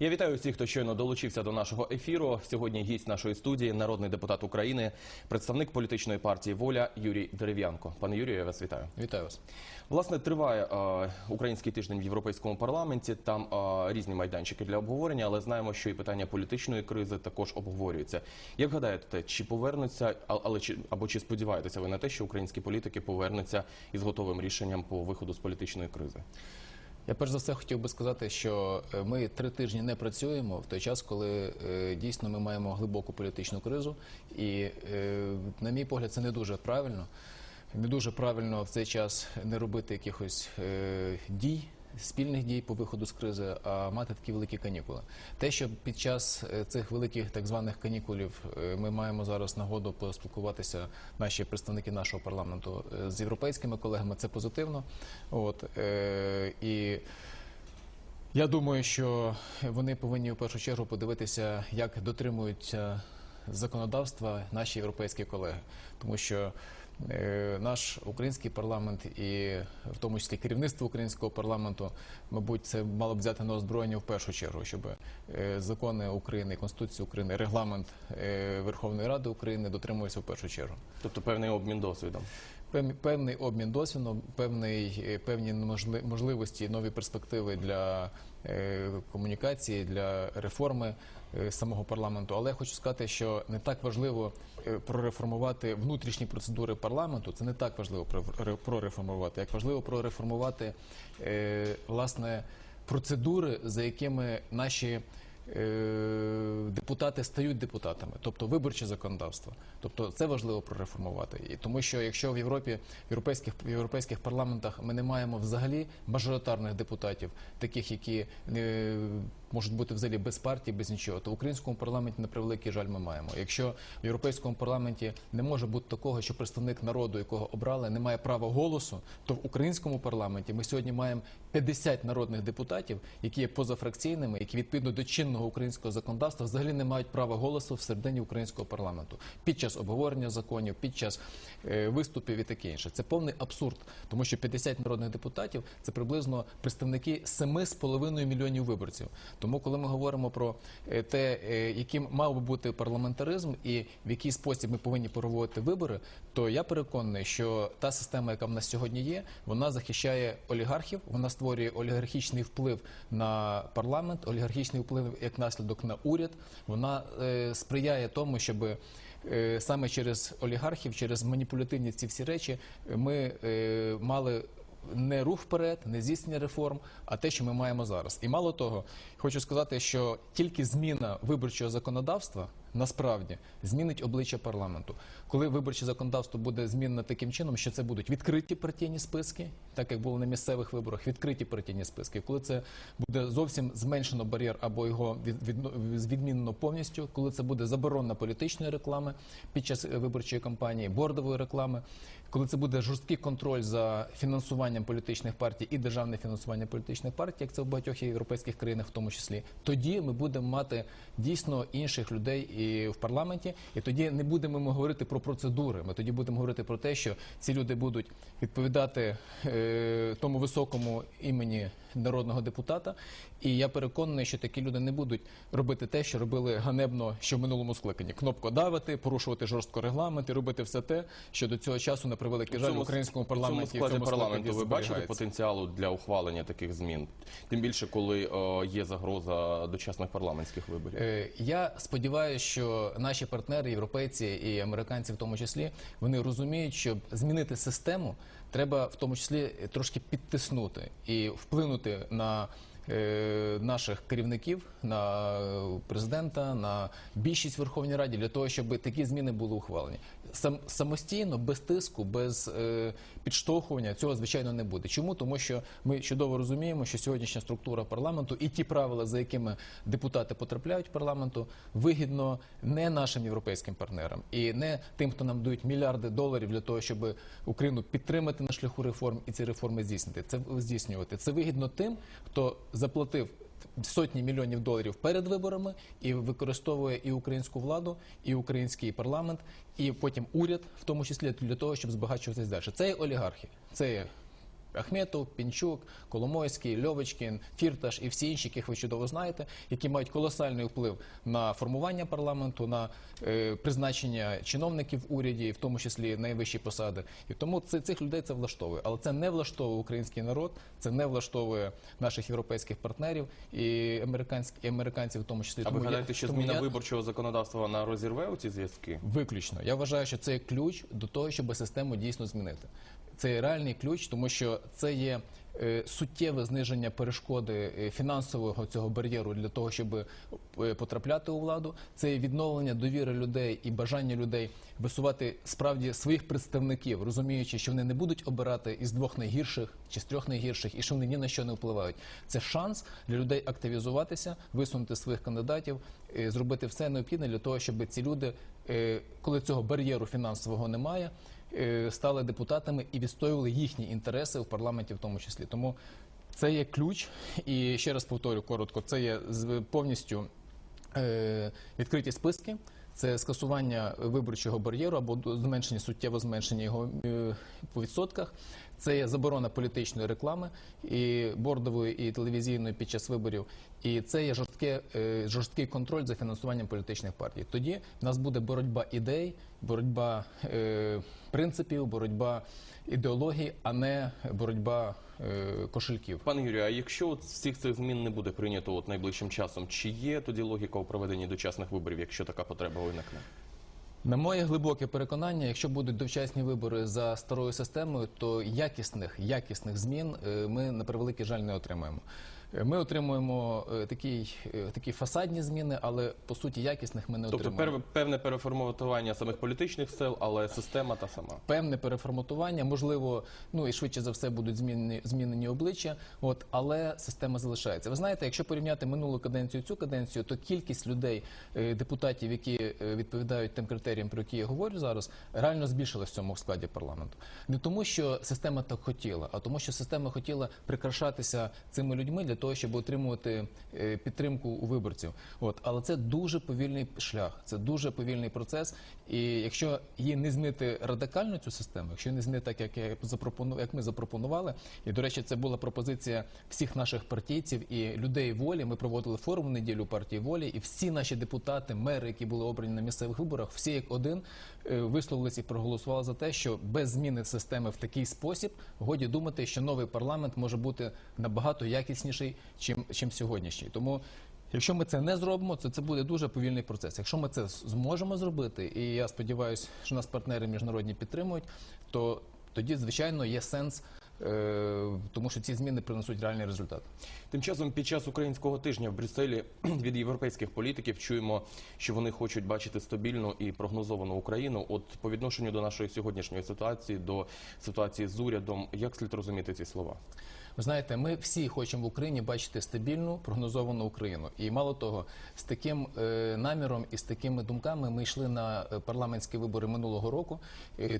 Я вітаю всіх, хто щойно долучився до нашого ефіру. Сьогодні гість нашої студії, народний депутат України, представник політичної партії Воля Юрій Дерев'янко. Пане Юрію, я вас вітаю. Вітаю вас. Власне, триває е, український тиждень в європейському парламенті. Там е, різні майданчики для обговорення, але знаємо, що і питання політичної кризи також обговорюються. Як гадаєте, чи повернуться, але чи або чи сподіваєтеся ви на те, що українські політики повернуться із готовим рішенням по виходу з політичної кризи? Я перш за все хотів би сказати, що е, ми три тижні не працюємо в той час, коли е, дійсно ми маємо глибоку політичну кризу, і е, на мій погляд, це не дуже правильно. Не дуже правильно в цей час не робити якихось дій. Спільних дій по виходу з кризи, а мати такі великі канікули. Те, що під час е, цих великих так званих канікулів е, ми маємо зараз нагоду поспілкуватися, наші представники нашого парламенту е, з європейськими колегами, це позитивно. От і я думаю, що вони повинні в першу чергу подивитися, як дотримуються законодавства наші європейські колеги, тому що наш український парламент і в тому числі керівництво українського парламенту, мабуть, це мало б взяти на озброєння в першу чергу, щоб е, закони України, Конституція України, регламент е, Верховної Ради України дотримувався в першу чергу. Тобто певний обмін досвідом. Пев- Певний обмін досвідом, певний, е, певні можли- можливості, нові перспективи для е, комунікації, для реформи е, самого парламенту. Але я хочу сказати, що не так важливо прореформувати внутрішні процедури парламенту. Це не так важливо про- прореформувати, як важливо прореформувати власне процедури, за якими наші. Е, Депутати стають депутатами, тобто виборче законодавство. Тобто це важливо прореформувати. І тому що якщо в Європі, в європейських в європейських парламентах ми не маємо взагалі мажоритарних депутатів, таких, які е, можуть бути взагалі без партії, без нічого, то в українському парламенті на превеликий жаль ми маємо. Якщо в європейському парламенті не може бути такого, що представник народу, якого обрали, не має права голосу, то в українському парламенті ми сьогодні маємо 50 народних депутатів, які є позафракційними, які відповідно до чинного українського законодавства взагалі не мають права голосу в середині українського парламенту під час обговорення законів, під час е, виступів і таке інше. Це повний абсурд, тому що 50 народних депутатів це приблизно представники 7,5 мільйонів виборців. Тому, коли ми говоримо про е, те, е, яким мав би бути парламентаризм і в який спосіб ми повинні проводити вибори, то я переконаний, що та система, яка в нас сьогодні є, вона захищає олігархів, вона створює олігархічний вплив на парламент, олігархічний вплив як наслідок на уряд. Вона е, сприяє тому, щоб саме через олігархів, через маніпулятивні ці всі речі, ми мали не рух вперед, не здійснення реформ, а те, що ми маємо зараз. І мало того, хочу сказати, що тільки зміна виборчого законодавства насправді змінить обличчя парламенту. Коли виборче законодавство буде змінено таким чином, що це будуть відкриті партійні списки, так як було на місцевих виборах, відкриті партійні списки. Коли це буде зовсім зменшено бар'єр або його від, від, відмінено повністю, коли це буде заборона політичної реклами під час е, виборчої кампанії, бордової реклами, коли це буде жорсткий контроль за фінансуванням політичних партій і державне фінансування політичних партій, як це в багатьох європейських країнах, в тому числі, тоді ми будемо мати дійсно інших людей і в парламенті, і тоді не будемо ми говорити про процедури. Ми тоді будемо говорити про те, що ці люди будуть відповідати е, тому високому імені народного депутата. І я переконаний, що такі люди не будуть робити те, що робили ганебно ще в минулому скликанні: кнопкодавити, порушувати жорстко регламент і робити все те, що до цього часу на превеликий жаль в українському парламенті в цьому складі парламенту ви бачите потенціалу для ухвалення таких змін, тим більше коли е, є загроза дочасних парламентських виборів. Е, Я сподіваюся, що наші партнери, європейці і американці, в тому числі, вони розуміють, щоб змінити систему, треба в тому числі трошки підтиснути і вплинути на. е, Наших керівників на президента, на більшість в Верховній Раді для того, щоб такі зміни були ухвалені. Сам самостійно, без тиску, без е, підштовхування цього звичайно не буде. Чому? Тому що ми чудово розуміємо, що сьогоднішня структура парламенту і ті правила, за якими депутати потрапляють в парламенту, вигідно не нашим європейським партнерам і не тим, хто нам дають мільярди доларів для того, щоб Україну підтримати на шляху реформ і ці реформи здійснити. Це здійснювати. Це вигідно тим, хто заплатив сотні мільйонів доларів перед виборами і використовує і українську владу, і український парламент, і потім уряд, в тому числі для того, щоб збагачуватись далі. Це є олігархи, це є Ахметов, Пінчук, Коломойський, Льовочкін, Фірташ і всі інші, яких ви чудово знаєте, які мають колосальний вплив на формування парламенту, на е, призначення чиновників в уряді, в тому числі найвищі посади. І тому це, цих людей це влаштовує. Але це не влаштовує український народ, це не влаштовує наших європейських партнерів і американських американців, в тому числі. А ви гадаєте, що зміна я- виборчого законодавства вона розірве у ці зв'язки? Виключно. Я вважаю, що це ключ до того, щоб систему дійсно змінити. Це є реальний ключ, тому що це є е, суттєве зниження перешкоди е, фінансового цього бар'єру для того, щоб е, потрапляти у владу. Це є відновлення довіри людей і бажання людей висувати справді своїх представників, розуміючи, що вони не будуть обирати із двох найгірших чи з трьох найгірших, і що вони ні на що не впливають. Це шанс для людей активізуватися, висунути своїх кандидатів, зробити все необхідне для того, щоб ці люди, коли цього бар'єру фінансового немає, стали депутатами і відстоювали їхні інтереси в парламенті, в тому числі. Тому це є ключ, і ще раз повторю коротко, це є повністю е, відкриті списки. Це скасування виборчого бар'єру або зменшення суттєво зменшення його е, по відсотках. Це є заборона політичної реклами і бордової і телевізійної під час виборів. І це є жорстке, е, жорсткий контроль за фінансуванням політичних партій. Тоді в нас буде боротьба ідей, боротьба е, принципів, боротьба ідеологій, а не боротьба е, кошельків. Пане Юрію, а якщо от всіх цих змін не буде прийнято от найближчим часом, чи є тоді логіка у проведенні дочасних виборів, якщо така потреба виникне? На моє глибоке переконання, якщо будуть довчасні вибори за старою системою, то якісних якісних змін е, ми на превеликий жаль не отримаємо. Е, Ми отримуємо е, такі, е, такі фасадні зміни, але по суті якісних ми не Тобто отримуємо. пер- певне переформатування самих політичних сил, але система та сама. Певне переформатування, можливо, ну і швидше за все будуть змінені, змінені обличчя, от, але система залишається. Ви знаєте, якщо порівняти минулу каденцію і цю каденцію, то кількість людей, депутатів, які відповідають тим критеріям, про які я говорю зараз, реально збільшилась в цьому складі парламенту. Не тому, що система так хотіла, а тому, що система хотіла прикрашатися цими людьми для того, щоб отримувати е, підтримку у виборців. От, але це дуже повільний шлях, це дуже повільний процес. І якщо її не змінити радикально цю систему, якщо не змінити так, як я запропону, як ми запропонували, і до речі, це була пропозиція всіх наших партійців і людей волі. Ми проводили форум в неділю партії волі, і всі наші депутати, мери, які були обрані на місцевих виборах, всі як один е, висловилися і проголосували за те, що без зміни системи в такий спосіб годі думати, що новий парламент може бути набагато якісніший, чим, чим сьогоднішній. Тому Якщо ми це не зробимо, то це буде дуже повільний процес. Якщо ми це зможемо зробити, і я сподіваюся, що нас партнери міжнародні підтримують, то тоді, звичайно, є сенс, е, тому що ці зміни принесуть реальний результат. Тим часом, під час українського тижня в Брюсселі від європейських політиків чуємо, що вони хочуть бачити стабільну і прогнозовану Україну. От по відношенню до нашої сьогоднішньої ситуації, до ситуації з урядом, як слід розуміти ці слова? Ви знаєте, ми всі хочемо в Україні бачити стабільну, прогнозовану Україну. І мало того, з таким е, наміром і з такими думками ми йшли на е, парламентські вибори минулого року,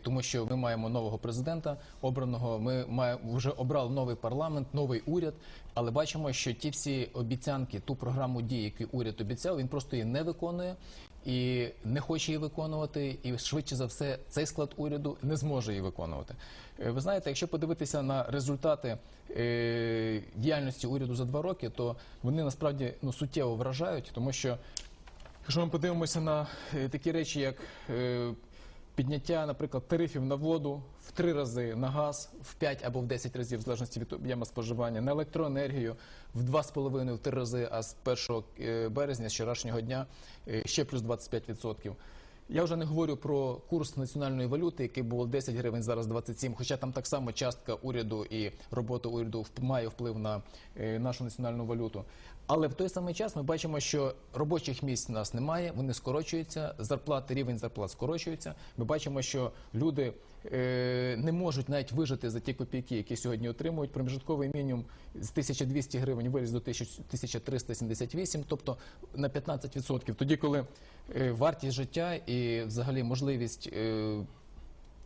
тому що ми маємо нового президента обраного. Ми маємо вже обрали новий парламент, новий уряд. Але бачимо, що ті всі обіцянки, ту програму дій, яку уряд обіцяв, він просто її не виконує. І не хоче її виконувати, і швидше за все цей склад уряду не зможе її виконувати. Е, Ви знаєте, якщо подивитися на результати е, діяльності уряду за два роки, то вони насправді ну суттєво вражають, тому що якщо ми подивимося на е, такі речі, як е, підняття, наприклад, тарифів на воду в три рази, на газ в 5 або в 10 разів, в залежності від об'єму споживання, на електроенергію в 2,5 в 3 рази, а з 1 е, березня, з вчорашнього дня, е, ще плюс 25%. Я вже не говорю про курс національної валюти, який був 10 гривень, зараз 27, хоча там так само частка уряду і робота уряду має вплив на е, нашу національну валюту. Але в той самий час ми бачимо, що робочих місць у нас немає, вони скорочуються, зарплати, рівень зарплат скорочується. Ми бачимо, що люди не можуть навіть вижити за ті копійки, які сьогодні отримують. Проміжутковий мінімум з 1200 гривень виріс до 1000 1378, тобто на 15%. Тоді, коли е, вартість життя і взагалі можливість. е,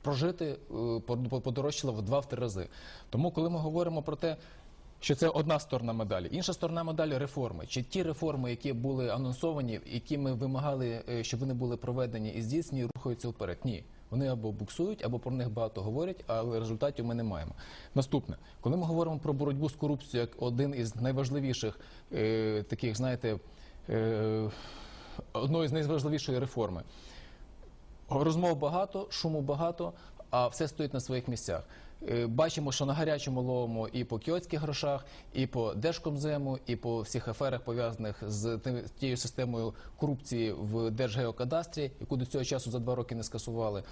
Прожити е, по- подорожчала в два-три рази. Тому, коли ми говоримо про те, що це одна сторона медалі. Інша сторона медалі реформи. Чи ті реформи, які були анонсовані, які ми вимагали, е, щоб вони були проведені і здійснені, рухаються вперед? Ні. Вони або буксують, або про них багато говорять, але результатів ми не маємо. Наступне, коли ми говоримо про боротьбу з корупцією як один із найважливіших е, таких, знаєте, е, одної з найважливішої реформи. Розмов багато, шуму багато, а все стоїть на своїх місцях. Е, Бачимо, що на гарячому ловимо і по кіотських грошах, і по Держкомзему, і по всіх аферах пов'язаних з тією системою корупції в Держгеокадастрі, яку до цього часу за два роки не скасували,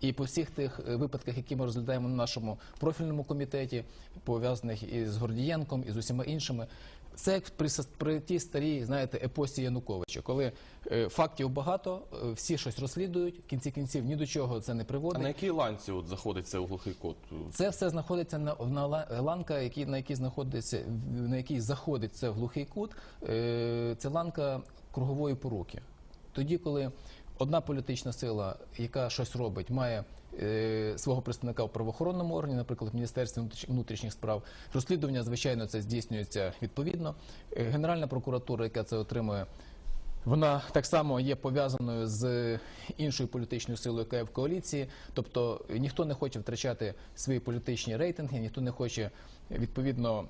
і по всіх тих е, випадках, які ми розглядаємо на нашому профільному комітеті, пов'язаних із Гордієнком і з усіма іншими. Це як при, при тій старій, знаєте, епосі Януковича, коли е, фактів багато, е, всі щось розслідують, в кінці кінців ні до чого це не приводить. А на якій ланці от заходить це у глухий кут? Це все знаходиться на, на ланка, який, на якій знаходиться, на якій заходить це в глухий кут. Е, це ланка кругової поруки. Тоді, коли одна політична сила, яка щось робить, має е, свого представника в правоохоронному органі, наприклад, в Міністерстві внутрішніх справ, розслідування, звичайно, це здійснюється відповідно. Е, Генеральна прокуратура, яка це отримує. Вона так само є пов'язаною з іншою політичною силою, яка є в коаліції. Тобто ніхто не хоче втрачати свої політичні рейтинги, ніхто не хоче відповідно е,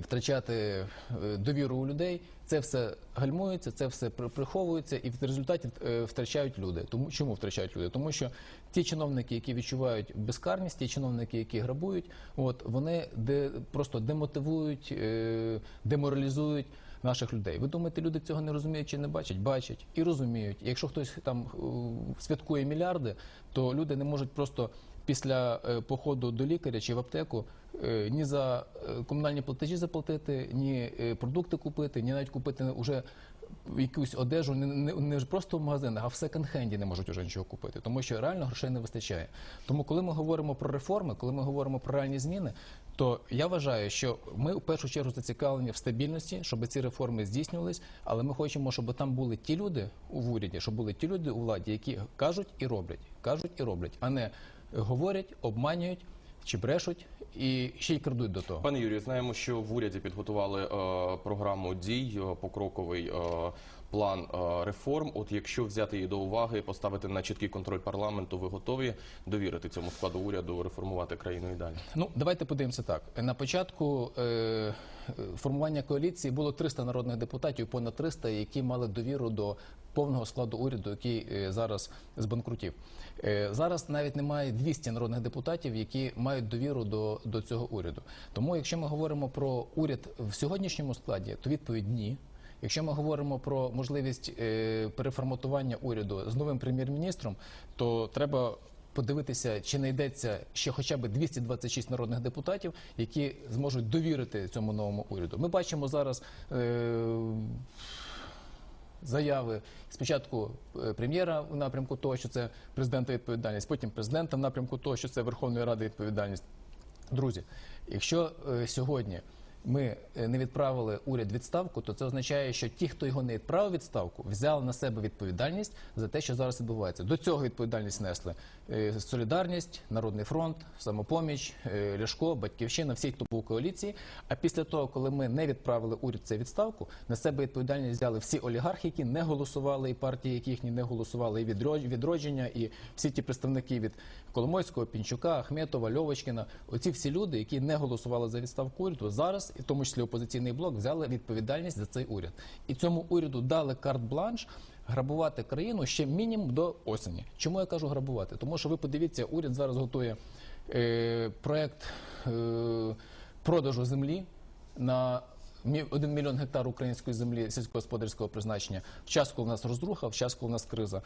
втрачати е, довіру у людей. Це все гальмується, це все при- приховується, і в результаті е, втрачають люди. Тому чому втрачають люди? Тому що ті чиновники, які відчувають безкарність, ті чиновники, які грабують, от вони де просто демотивують, е, деморалізують наших людей. Ви думаєте, люди цього не розуміють чи не бачать? Бачать і розуміють. Якщо хтось там е, святкує мільярди, то люди не можуть просто після е, походу до лікаря чи в аптеку е, ні за е, комунальні платежі заплатити, ні продукти купити, ні навіть купити уже якусь одежу не, не, не просто в магазинах, а в секонд-хенді не можуть уже нічого купити, тому що реально грошей не вистачає. Тому, коли ми говоримо про реформи, коли ми говоримо про реальні зміни, то я вважаю, що ми в першу чергу зацікавлені в стабільності, щоб ці реформи здійснювались, але ми хочемо, щоб там були ті люди в уряді, щоб були ті люди у владі, які кажуть і роблять, кажуть і роблять, а не говорять, обманюють чи брешуть і ще й крадуть до того. Пане Юрію, знаємо, що в уряді підготували е, програму дій, е, покроковий е, план е, реформ. От якщо взяти її до уваги і поставити на чіткий контроль парламенту, ви готові довірити цьому складу уряду реформувати країну і далі? Ну, давайте подивимося так. На початку е, формування коаліції було 300 народних депутатів, понад 300, які мали довіру до повного складу уряду, який е, зараз збанкрутів. Зараз навіть немає 200 народних депутатів, які мають довіру до, до цього уряду. Тому, якщо ми говоримо про уряд в сьогоднішньому складі, то відповідь ні. Якщо ми говоримо про можливість е, переформатування уряду з новим прем'єр-міністром, то треба подивитися, чи не йдеться ще хоча б 226 народних депутатів, які зможуть довірити цьому новому уряду. Ми бачимо зараз. Е, Заяви спочатку е, прем'єра в напрямку того, що це президента відповідальність, потім президента в напрямку того, що це Верховної Ради відповідальність. Друзі, якщо сьогодні ми е, не відправили уряд відставку, то це означає, що ті, хто його не відправив відставку, взяли на себе відповідальність за те, що зараз відбувається. До цього відповідальність несли е, Солідарність, Народний фронт, самопоміч, е, Ляшко, Батьківщина, всі, хто був у коаліції. А після того, коли ми не відправили уряд цю відставку, на себе відповідальність взяли всі олігархи, які не голосували, і партії, які їхні не голосували, і «Відро- відродження, і всі ті представники від Коломойського, Пінчука, Ахметова, Льовочкіна. Оці всі люди, які не голосували за відставку уряду, зараз, і в тому числі опозиційний блок, взяли відповідальність за цей уряд. І цьому уряду дали карт-бланш. Грабувати країну ще мінімум до осені. Чому я кажу грабувати? Тому що ви подивіться, уряд зараз готує е, проект е, продажу землі на 1 мільйон гектар української землі сільськогосподарського призначення. В час, коли у нас розруха, в час, коли у нас криза.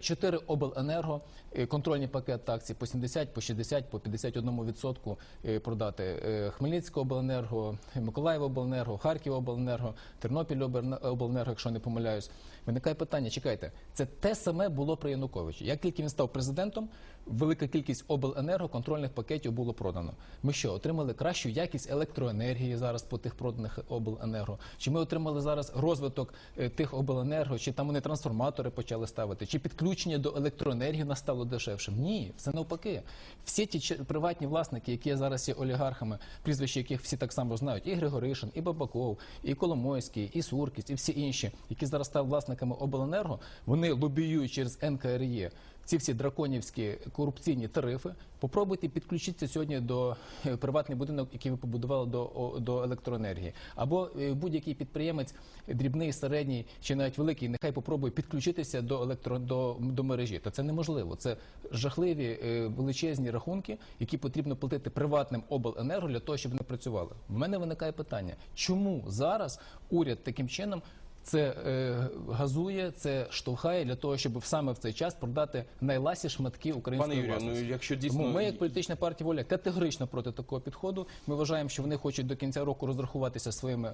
Чотири- обленерго, е, контрольний пакет акцій по 70, по 60, по 51 відсотку е, продати. Е, Хмельницьке обленерго, Миколаїв обленерго, Харків обленерго, Тернопіль обленерго, якщо не помиляюсь. Виникає питання, чекайте, це те саме було при Януковичі. Як тільки він став президентом, велика кількість обленерго контрольних пакетів було продано. Ми що, отримали кращу якість електроенергії зараз по тих проданих обленерго? Чи ми отримали зараз розвиток е, тих обленерго, чи там вони трансформатори почали ставити, чи підключення до електроенергії нас стало дешевшим? Ні, це навпаки. Всі ті приватні власники, які зараз є олігархами, прізвища яких всі так само знають, і Григоришин, і Бабаков, і Коломойський, і Суркіс, і всі інші, які зараз стали власниками обленерго, вони лобіюють через НКРЄ ці всі драконівські корупційні тарифи. Попробуйте підключитися сьогодні до е, приватний будинок, який ви побудували до, до електроенергії, або е, будь-який підприємець, дрібний, середній чи навіть великий, нехай попробує підключитися до електро до, до мережі. Та це неможливо. Це жахливі е, величезні рахунки, які потрібно платити приватним обленерго для того, щоб вони працювали. В мене виникає питання, чому зараз уряд таким чином це е, газує, це штовхає для того, щоб саме в цей час продати найласі шматки Пане української власності. ну якщо дійсно Тому ми, як політична партія воля, категорично проти такого підходу. Ми вважаємо, що вони хочуть до кінця року розрахуватися своїми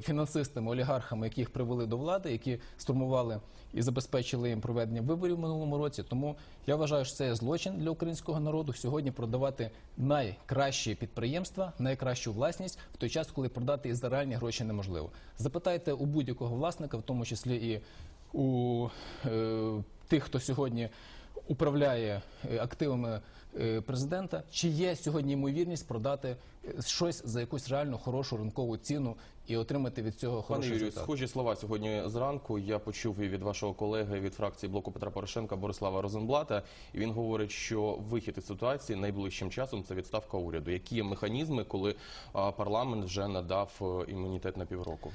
фінансистами, олігархами, які їх привели до влади, які штурмували і забезпечили їм проведення виборів в минулому році. Тому я вважаю, що це є злочин для українського народу сьогодні продавати найкращі підприємства, найкращу власність в той час, коли продати і за реальні гроші неможливо. Запитайте у будь-якого власника, в тому числі і у е, тих, хто сьогодні управляє е, активами е, президента, чи є сьогодні ймовірність продати е, щось за якусь реально хорошу ринкову ціну і отримати від цього Пане Юрію, результат? схожі слова сьогодні зранку. Я почув і від вашого колеги від фракції блоку Петра Порошенка Борислава Розенблата. І він говорить, що вихід із ситуації найближчим часом це відставка уряду. Які є механізми, коли парламент вже надав е, імунітет на півроку?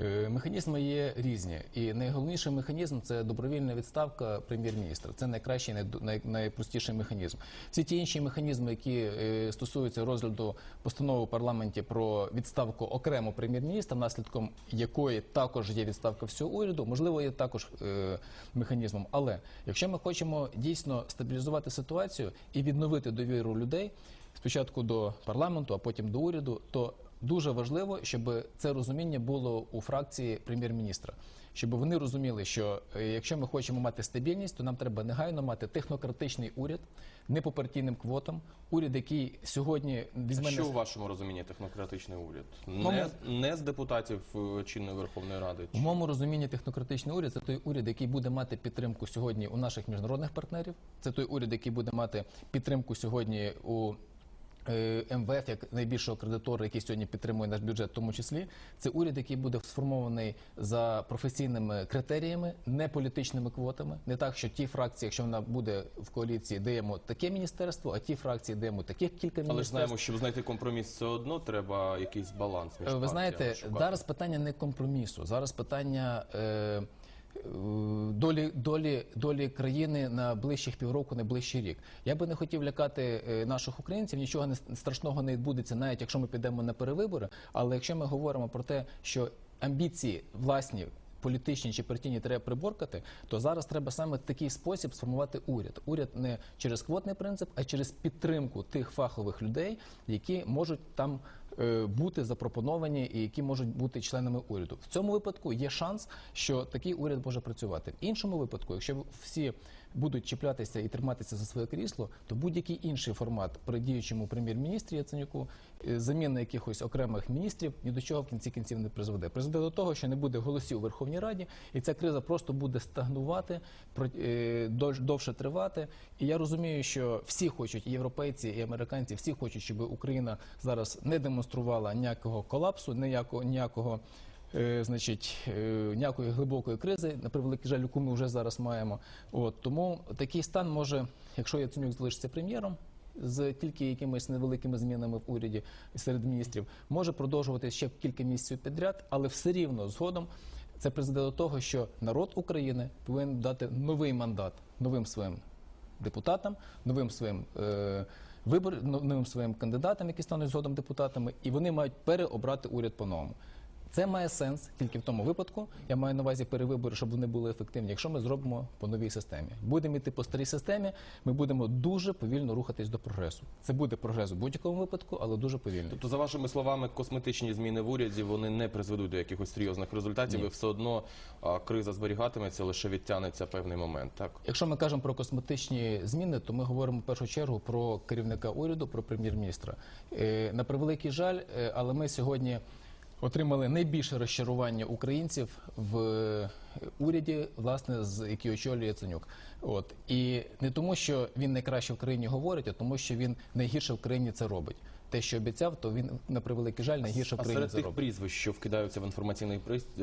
Е, Механізми є різні, і найголовніший механізм це добровільна відставка прем'єр-міністра. Це найкращий, най, найпростіший механізм. Всі ті інші механізми, які е, стосуються розгляду постанови в парламенті про відставку окремо прем'єр-міністра, наслідком якої також є відставка всього уряду, можливо, є також е, механізмом. Але якщо ми хочемо дійсно стабілізувати ситуацію і відновити довіру людей спочатку до парламенту, а потім до уряду, то дуже важливо, щоб це розуміння було у фракції прем'єр-міністра. Щоб вони розуміли, що е, якщо ми хочемо мати стабільність, то нам треба негайно мати технократичний уряд, не по партійним квотам, уряд, який сьогодні візьме Що у вашому розумінні технократичний уряд? Не, не з депутатів е, чинної Верховної Ради. У моєму розумінні технократичний уряд це той уряд, який буде мати підтримку сьогодні у наших міжнародних партнерів. Це той уряд, який буде мати підтримку сьогодні у МВФ як найбільшого кредитора, який сьогодні підтримує наш бюджет, в тому числі. Це уряд, який буде сформований за професійними критеріями, не політичними квотами. Не так, що ті фракції, якщо вона буде в коаліції, даємо таке міністерство, а ті фракції даємо таких кілька міністерств. Але ж знаємо, щоб знайти компроміс, все одно треба якийсь баланс між Е, Ви знаєте, зараз питання не компромісу, зараз питання е, е, долі, долі, долі країни на ближчих півроку, на ближчий рік. Я би не хотів лякати е, наших українців, нічого не страшного не відбудеться, навіть якщо ми підемо на перевибори. Але якщо ми говоримо про те, що амбіції власні. Політичні чи партійні треба приборкати, то зараз треба саме такий спосіб сформувати уряд. Уряд не через квотний принцип, а через підтримку тих фахових людей, які можуть там е, бути запропоновані і які можуть бути членами уряду. В цьому випадку є шанс, що такий уряд може працювати. В іншому випадку, якщо всі будуть чіплятися і триматися за своє крісло, то будь-який інший формат при діючому прем'єр-міністрі Яценюку, е, заміна якихось окремих міністрів ні до чого в кінці кінців не призведе. Призведе до того, що не буде голосів у Верховній Раді, і ця криза просто буде стагнувати, е, довше тривати. І я розумію, що всі хочуть, і європейці, і американці, всі хочуть, щоб Україна зараз не демонструвала ніякого колапсу, ніякого ніякого. Е, Значить, е, ніякої глибокої кризи, на превеликий жаль, яку ми вже зараз маємо. От тому такий стан може, якщо Яценюк залишиться прем'єром, з тільки якимись невеликими змінами в уряді серед міністрів, може продовжувати ще кілька місяців підряд, але все рівно згодом це призведе до того, що народ України повинен дати новий мандат новим своїм депутатам, новим своїм е, вибор, новим своїм кандидатам, які стануть згодом депутатами, і вони мають переобрати уряд по-новому. Це має сенс тільки в тому випадку. Я маю на увазі перевибори, щоб вони були ефективні. Якщо ми зробимо по новій системі, будемо йти по старій системі, ми будемо дуже повільно рухатись до прогресу. Це буде прогрес у будь-якому випадку, але дуже повільно. Тобто, за вашими словами, косметичні зміни в уряді вони не призведуть до якихось серйозних результатів, Ні. і все одно а, криза зберігатиметься, лише відтягнеться певний момент. Так Якщо ми кажемо про косметичні зміни, то ми говоримо в першу чергу про керівника уряду, про прем'єр-міністра. Е, На превеликий жаль, е, але ми сьогодні отримали найбільше розчарування українців в е, уряді, власне, з який очолює Яценюк. От і не тому, що він найкраще в країні говорить, а тому, що він найгірше в країні це робить. Те, що обіцяв, то він на превеликий жаль найгірше А серед тих прізвищ, що вкидаються в інформаційний е, е,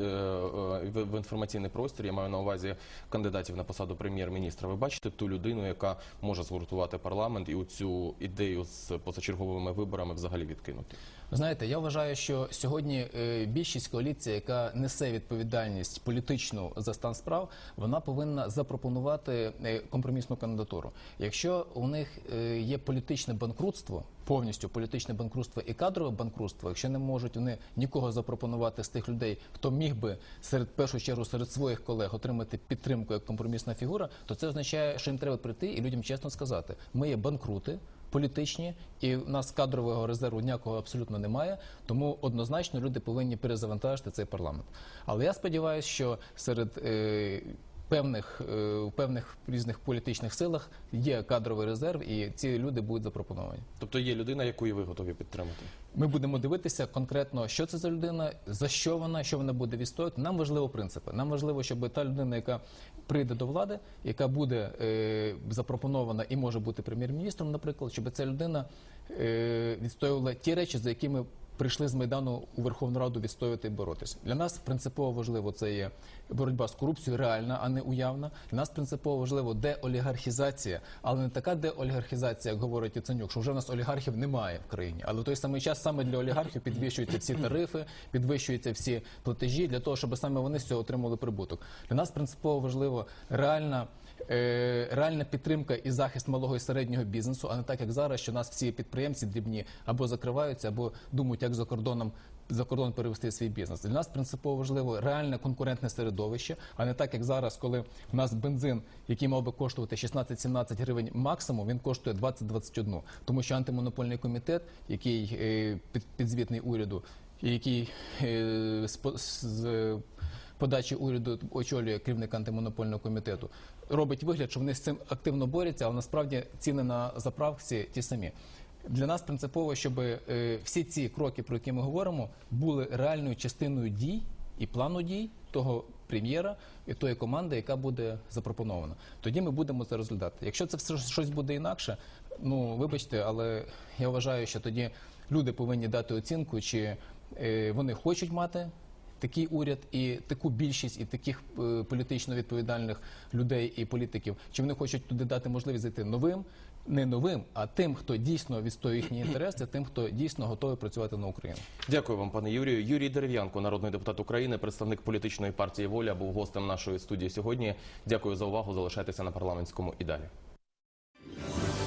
в інформаційний простір, я маю на увазі кандидатів на посаду прем'єр-міністра. Ви бачите ту людину, яка може згуртувати парламент і цю ідею з позачерговими виборами взагалі відкинути? Знаєте, я вважаю, що сьогодні е, більшість коаліції, яка несе відповідальність політичну за стан справ, вона повинна запропонувати компромісну кандидатуру. Якщо у них є політичне банкрутство, повністю політичне банкрутство і кадрове банкрутство, якщо не можуть вони нікого запропонувати з тих людей, хто міг би серед першу чергу серед своїх колег отримати підтримку як компромісна фігура, то це означає, що їм треба прийти і людям чесно сказати: ми є банкрути політичні, і в нас кадрового резерву ніякого абсолютно немає. Тому однозначно люди повинні перезавантажити цей парламент. Але я сподіваюся, що серед е, певних е, в певних різних політичних силах є кадровий резерв, і ці люди будуть запропоновані. Тобто є людина, яку і ви готові підтримати. Ми будемо дивитися конкретно, що це за людина, за що вона, що вона буде відстоювати. Нам важливо принципи. Нам важливо, щоб та людина, яка прийде до влади, яка буде е, запропонована і може бути прем'єр-міністром, наприклад, щоб ця людина е, відстоювала ті речі, за якими прийшли з майдану у Верховну Раду відстоювати і боротися. Для нас принципово важливо це є боротьба з корупцією, реальна, а не уявна. Для нас принципово важливо деолігархізація, але не така деолігархізація, як говорить Яценюк, що вже в нас олігархів немає в країні. Але в той самий час саме для олігархів підвищуються всі тарифи, підвищуються всі платежі для того, щоб саме вони з цього отримали прибуток. Для нас принципово важливо реальна. Е, Реальна підтримка і захист малого і середнього бізнесу, а не так як зараз, що нас всі підприємці дрібні або закриваються, або думають, як за кордоном за кордон перевести свій бізнес. Для нас принципово важливо реальне конкурентне середовище, а не так як зараз, коли в нас бензин, який мав би коштувати 16-17 гривень максимум, він коштує 20-21. Тому що антимонопольний комітет, який е, підзвітний уряду, який е, з, по- з подачі уряду очолює керівник антимонопольного комітету, робить вигляд, що вони з цим активно борються, але насправді ціни на заправці ті самі. Для нас принципово, щоб е, всі ці кроки, про які ми говоримо, були реальною частиною дій і плану дій того прем'єра і тої команди, яка буде запропонована. Тоді ми будемо це розглядати. Якщо це все щось буде інакше, ну вибачте, але я вважаю, що тоді люди повинні дати оцінку, чи е, вони хочуть мати такий уряд і таку більшість і таких е, політично відповідальних людей і політиків, чи вони хочуть туди дати можливість зайти новим, не новим, а тим, хто дійсно відстоює їхні інтереси, тим, хто дійсно готовий працювати на Україну. Дякую вам, пане Юрію. Юрій Дерев'янко, народний депутат України, представник політичної партії Воля, був гостем нашої студії сьогодні. Дякую за увагу. Залишайтеся на парламентському і далі.